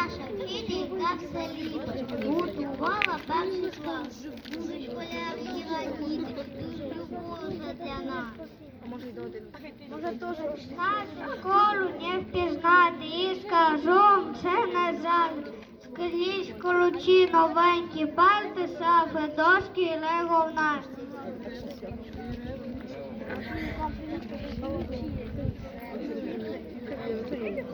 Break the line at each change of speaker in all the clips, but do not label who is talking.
Наша вчителька в селі готувала перший клас. Ми школярні радіти, дуже любовна для нас. Нашу школу не впізнати і скажу це не завжди. Скрізь кручі новенькі парти, сафи, дошки і лего в нас. Нові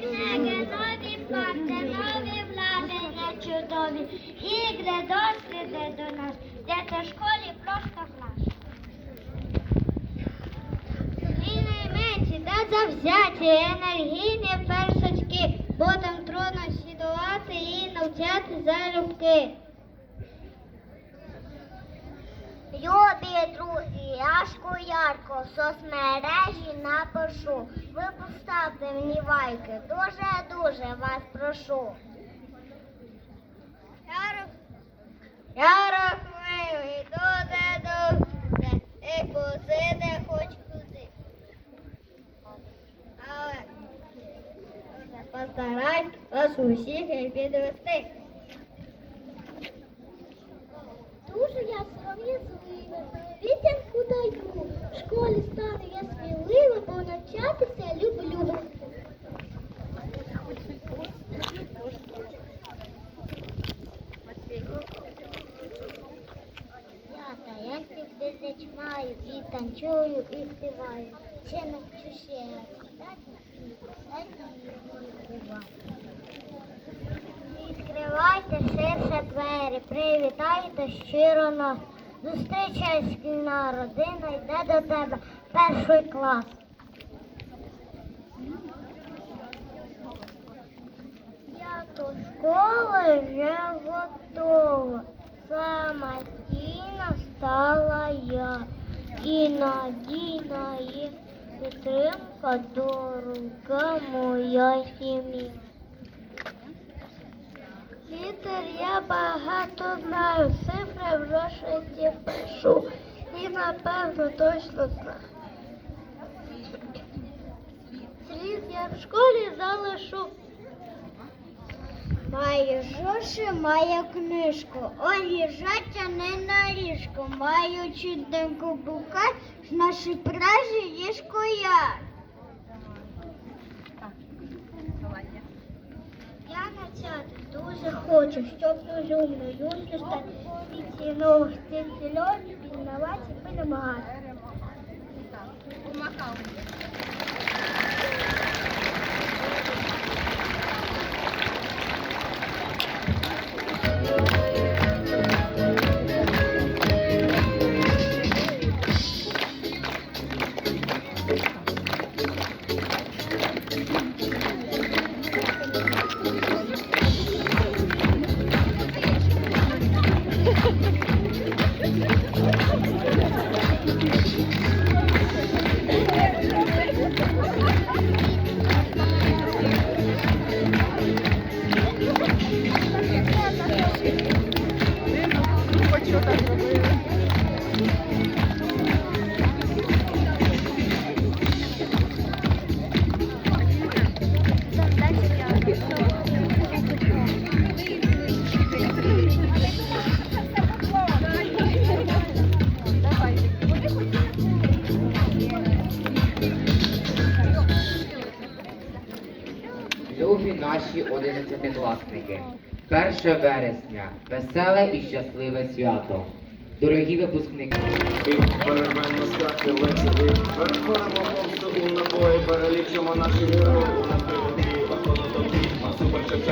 книги, нові факти, нові влади чудові. Ігри, досліди до нас. Дяться в школі просто клас. І найменші та завзяті, енергійні першачки, бо там трудно сідувати і навчати залюбки. Любі друзі, я школярко, в соцмережі напишу. Ви поставте мені лайки, дуже-дуже вас прошу. Я, рах... я рахую, і дуже добре, і куди хоч куди. Але постараюсь вас усіх підвести. Дуже я сором'язлива, обіцянку даю. В школі стану я смілива, бо навчатися люблю. Я та я завжди маю і танцюю, і співаю. Ще навчу ще читати і писати. Відкривайте ширше двері, привітайте щиро нас. Зустрічай шкільна родина, йде до тебе перший клас. Я до школи вже готова. Самостійно стала я. І надійна є підтримка дорога моя сім'я. Літер я багато знаю, цифри в пишу. І напевно точно знаю. Слід я в школі залишу. Маю гроші, маю книжку, їжача не на ліжку. Маю чудненьку букет, в нашій пражі є шкояр. Я навчати дуже хочу, щоб дуже умною стати, і ціною, цим цільою пізнавати і перемагати.
Любі Thank you. Наші одинадцятикласники, 1 вересня, веселе і щасливе свято. Дорогі випускники,
Перервемо скати вечори, перетворимо помсту у набої, перелічимо наші герої. Автодотопізма, супер Шевченко, сталеві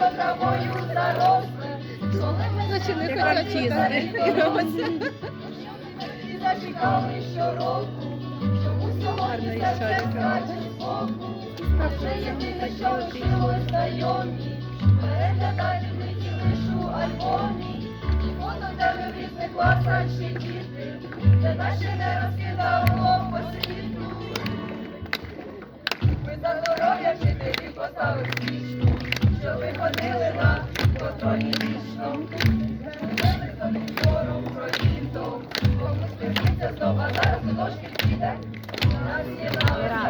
фотографував? Почали характеризми.
Зачекали щороку, чому сьогодні серце скаче збоку. Вже єдине, що лишилось знайомі, переглядай любиті лиш у альбомі. І фото тебе в різних класах ще діти, де наші не розкидало по світу. Ми за здоров'я вчителів поставив свічку, що ви ходили на контрольні вічно. Ми тобі форум про літо, комусь припиться знову, зараз до дошки піде. Нас з'єдналися до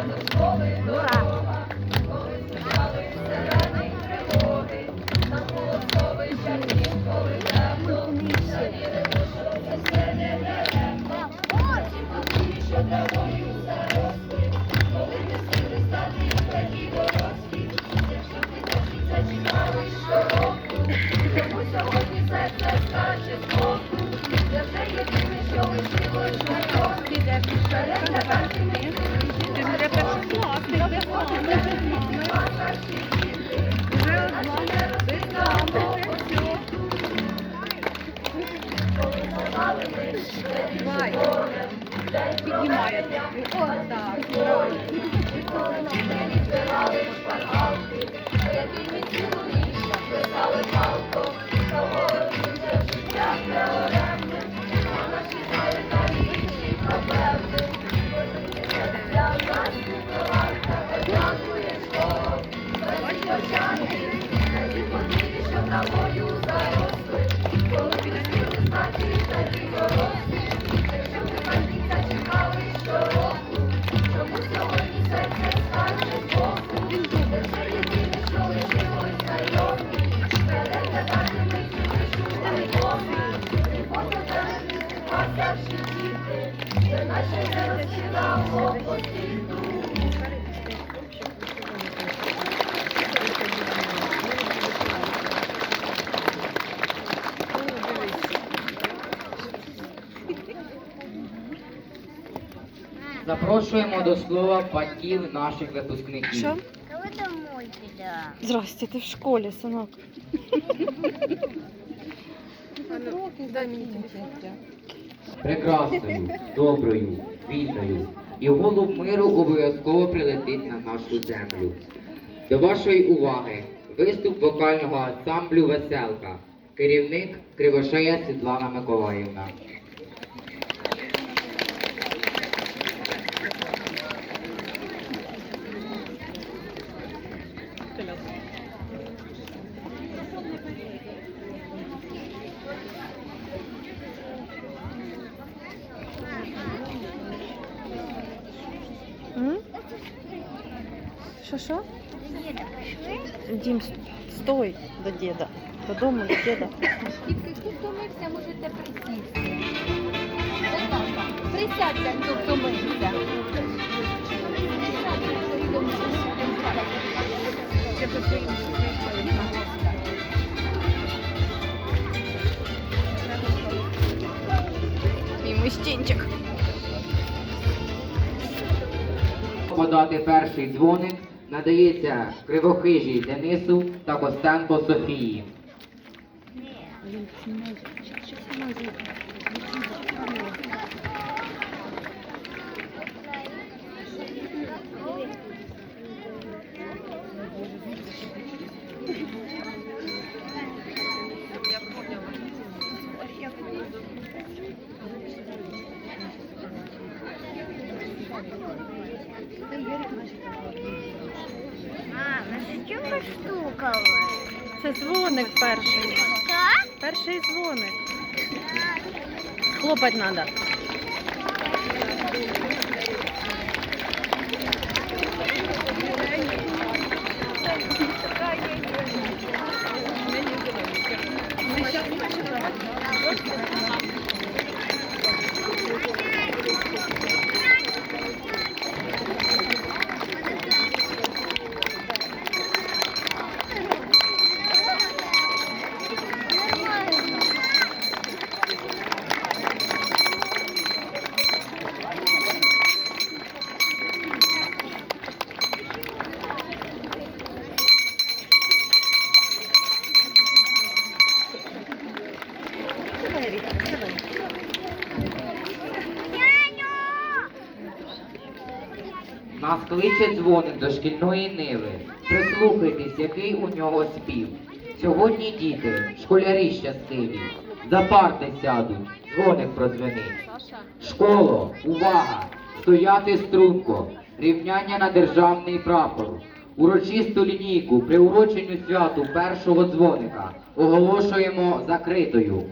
Піднімаєте. О, так.
До слова батьків наших випускників.
Що?
Коли домой піде?
Здрасте, ти в школі, синок.
Прекрасною, доброю, вільною. І голуб миру обов'язково прилетить на нашу землю. До вашої уваги виступ вокального ансамблю Веселка. Керівник Кривошея Світлана Миколаївна.
Що що?
Діда пішли.
Дім, стой до діда. Додому до діда.
Тільки хто втомився, можете присісти. Будь ласка, присядьте, хто втомився. Чи Мій
мустінчик.
Подати перший дзвони надається Кривохижій Денису та Костенко Софії.
Дзвоник перший. Перший дзвоник. Хлопать треба.
Нас кличе дзвоник до шкільної ниви. Прислухайтесь, який у нього спів. Сьогодні діти, школярі щасливі, за парти сядуть, дзвоник прозвенить. Школо, увага! Стояти струнко, рівняння на державний прапор. Урочисту лінійку приуроченню святу першого дзвоника оголошуємо закритою.